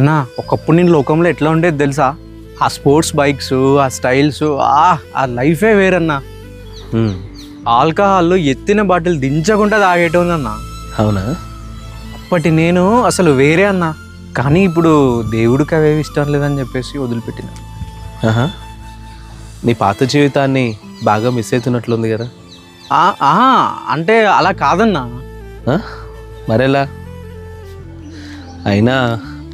అన్న ఒకప్పుడు నేను లోకంలో ఎట్లా ఉండేది తెలుసా? ఆ స్పోర్ట్స్ బైక్స్ ఆ స్టైల్స్ ఆ ఆ లైఫే వేరన్నా. ఆల్కహాల్ ఎత్తిన బాటిల్ దించకుండా తాగేటోళ్ళన్నా అవునా? అప్పటి నేను అసలు వేరే అన్న. కానీ ఇప్పుడు దేవుడికి అవేవి ఇష్టం లేదని చెప్పేసి వదిలిపెట్టిన. నీ పాత జీవితాన్ని బాగా మిస్ అవుతున్నట్లుంది కదా? అంటే అలా కాదన్నా? మరెలా? అయినా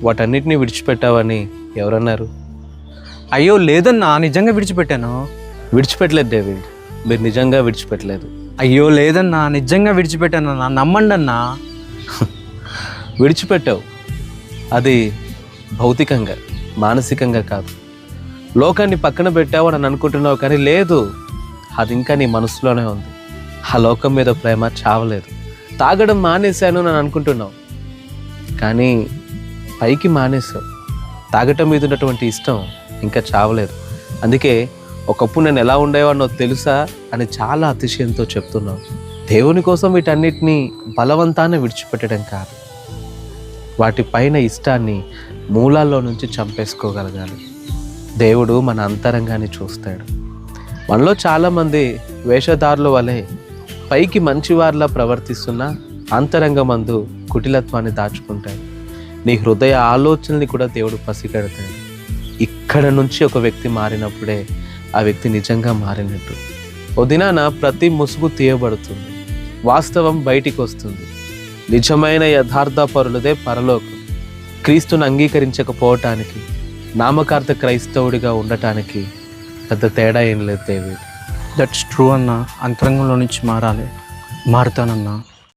వాటన్నిటిని విడిచిపెట్టావని ఎవరన్నారు? అయ్యో లేదన్నా నిజంగా విడిచిపెట్టాను. విడిచిపెట్టలేదు డేవిడ్. మీరు నిజంగా విడిచిపెట్టలేదు. అయ్యో లేదన్నా నిజంగా విడిచిపెట్టాను అన్న నమ్మండి అన్నా విడిచిపెట్టావు. అది భౌతికంగా మానసికంగా కాదు. లోకాన్ని పక్కన పెట్టావు అని అనుకుంటున్నావు కానీ లేదు. అది ఇంకా నీ మనసులోనే ఉంది. ఆ లోకం మీద ప్రేమ చావలేదు. తాగడం మానేశాను అని అనుకుంటున్నావు. కానీ పైకి మానేశావు. తాగటం మీద ఉన్నటువంటి ఇష్టం ఇంకా చావలేదు. అందుకే ఒకప్పుడు నేను ఎలా ఉండేవాడినో తెలుసా? అని చాలా అతిశయంతో చెప్తున్నావు. దేవుని కోసం వీటన్నిటిని బలవంతాన్ని విడిచిపెట్టడం కాదు. వాటిపైన ఇష్టాన్ని మూలాల్లో నుంచి చంపేసుకోగలగాలి. దేవుడు మన అంతరంగాన్ని చూస్తాడు. మనలో చాలామంది వేషధారుల వలె పైకి మంచివారిలా ప్రవర్తిస్తున్న అంతరంగమందు కుటిలత్వాన్ని దాచుకుంటాడు నీ హృదయ ఆలోచనల్ని కూడా దేవుడు పసిగడతాడు. ఇక్కడ నుంచి ఒక వ్యక్తి మారినప్పుడే ఆ వ్యక్తి నిజంగా మారినట్టు. వదినాన ప్రతి ముసుగు తీయబడుతుంది. వాస్తవం బయటికి వస్తుంది. నిజమైన యథార్థ పరులదే పరలోకం. క్రీస్తును అంగీకరించకపోవటానికి నామకార్థ క్రైస్తవుడిగా ఉండటానికి పెద్ద తేడా ఏం లేదు దేవి దట్స్ ట్రూ అన్న. అంతరంగంలో నుంచి మారాలి. మారుతానన్నా.